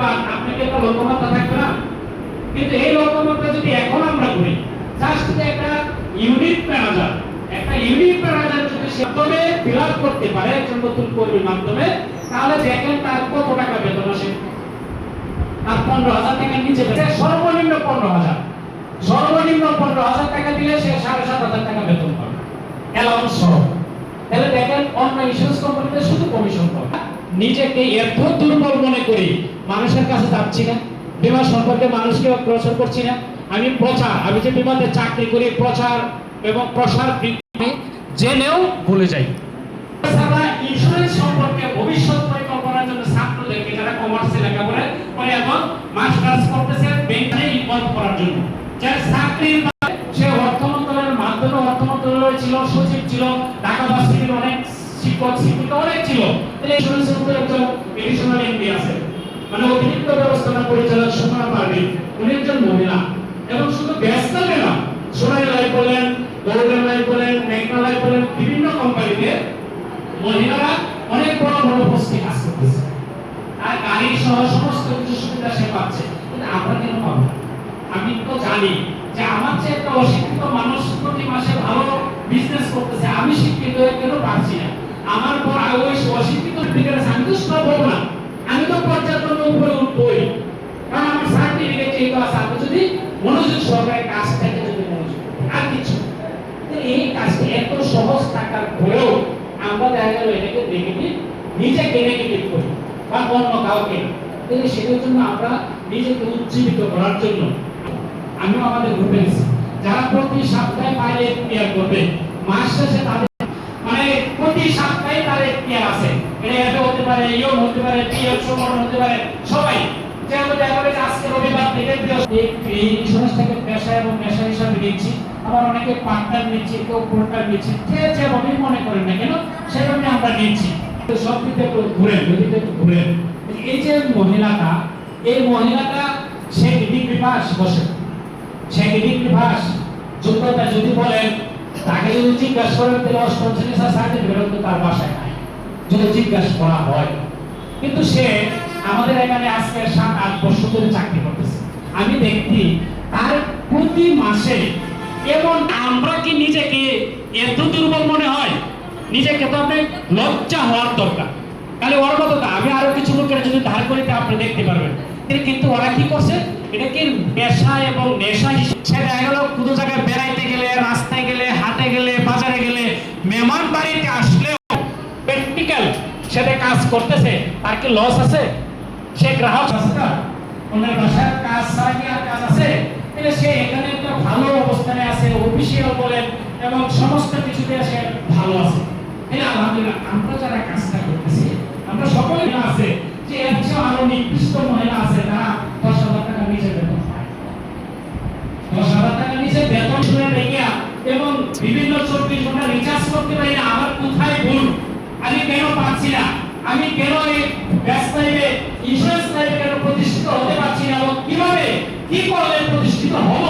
বা আপনাকে একটা লক্ষ্যমাত্রা থাকবে না? কিন্তু এই লক্ষ্যমাত্রা যদি এখন আমরা করি জাস্ট একটা ইউনিট ম্যানেজার একটা ইউনিট ম্যানেজার যদি সে মাধ্যমে ফিল করতে পারে একজন নতুন কর্মীর মাধ্যমে, তাহলে দেখেন তার কত টাকা বেতন আসে। আর পনেরো হাজার টাকার নিচে সর্বনিম্ন পনেরো হাজার। সর্বনিম্ন পনেরো হাজার টাকা দিলে সে সাড়ে সাত হাজার টাকা বেতন পাবে। অ্যালাউন্স সহ। তাহলে দেখেন অন্য ইন্স্যুরেন্স কোম্পানিতে শুধু নিজেকে এত দুর্বল মনে করি, মানুষের কাছে যাচ্ছি না। বিমা সম্পর্কে মানুষকে প্রচার করছি না। আমি প্রচার, আমি যে বিমাতে চাকরি করি, প্রচার এবং প্রসার জেনেও ভুলে যাই। অর্থ অর্থ মন্ত্রণালয় ছিল, সচিব ছিল, ঢাকা অনেক শিক্ষক শিক্ষিকা অনেক ছিল। তাহলে উপরে একজন এডিশনাল এমপি আছে। মানে অতিরিক্ত ব্যবস্থাপনা পরিচালক সুমনা পারভীন, উনি একজন মহিলা। এবং শুধু ব্যস্ত না সোনাই লাইফ বলেন গোল্ডেন লাইফ বলেন, মেঘনা লাইফ বলেন, বিভিন্ন কোম্পানিতে মহিলারা অনেক বড় বড় পোস্টে কাজ করতেছে আর গাড়ি সহ সমস্ত কিছু সুবিধা সে পাচ্ছে। কিন্তু আমরা কেন পাবো আমি তো জানি যে আমার চেয়ে একটা অশিক্ষিত আমার পর ওই অশিক্ষিত আমি তো হব না। আমি তো পর্যাপ্ত উপরে উঠবই। কারণ আমার সার্টিফিকেট যেহেতু আছে আমি যদি মনোযোগ সহকারে কাজটাকে যদি মনোযোগ আর কিছু এই কাজটা এত সহজ থাকার পরেও আমরা দেখা গেল এটাকে নেগেটিভ নিজেকে নেগেটিভ করি, বা অন্য কাউকে। তাহলে সেটার জন্য আমরা নিজেকে উজ্জীবিত করার জন্য আমিও আমাদের গ্রুপে যারা প্রতি সপ্তাহে বাইরে ক্লিয়ার করবে, মাস শেষে তাদের তাদের আছে। এটা হতে পারে ইও হতে পারে হতে পারে, সবাই। যেমন যে আজকে রবিবার থেকে এই ইন্স্যুরেন্সটাকে পেশা এবং পেশা হিসাবে নিচ্ছি আবার অনেকে পার্টনার নিচ্ছি, কেউ ফুলটার নিচ্ছি, যে যেভাবে মনে করেন না কেন আমরা নিচ্ছি। সব দিকে একটু যদি একটু এই যে মহিলাটা, এই মহিলাটা সে ডিগ্রি পাস বসে সে ডিগ্রি পাস যোগ্যতা যদি বলেন, তাকে যদি জিজ্ঞাসা করেন, তাহলে অষ্টম শ্রেণি সার্টিফিকেট তার বাসায় যদি জিজ্ঞাসা করা হয়। কিন্তু সে আমাদের এখানে আজকে সাত, আট বছর ধরে চাকরি করতেছে। আমি দেখি তার প্রতি মাসে এবং আমরা কি নিজেকে এত দুর্বল মনে হয়? নিজেকে তো আপনি লজ্জা হওয়ার দরকার। তাহলে ওর মতো আমি আরও কিছু লোকের যদি ধার করি, তা আপনি দেখতে পারবেন। কিন্তু ওরা কি করছে? এটা কি পেশা এবং নেশা হিসেবে? দেখা গেল কোনো জায়গায় করতেছে, তার কি লস আছে? সে গ্রাহক বাসার কাজ ছাড়া কি আর কাজ আছে? তাহলে সে এখানে ভালো অবস্থানে আছে অফিসিয়াল বলেন, এবং সমস্ত কিছুতে সে ভালো আছে। তাহলে আলহামদুলিল্লাহ, আমরা যারা কাজটা করতেছি, আমরা সকলে আছে, যে চেয়ে আরও নিকৃষ্ট মহিলা আছে, তারা দশ হাজার টাকা নিচে বেতন দশ হাজার টাকা নিচে বেতন শুনে রেখে এবং বিভিন্ন চব্বিশ ঘণ্টা রিচার্জ করতে পারি না আমার কোথায় ভুল আমি কেন পাচ্ছি না? আমি কেন এই ব্যাস লাইফে ইন্স্যুরেন্স লাইফে কেন প্রতিষ্ঠিত হতে পারছি না এবং কীভাবে, কি করলে প্রতিষ্ঠিত হব?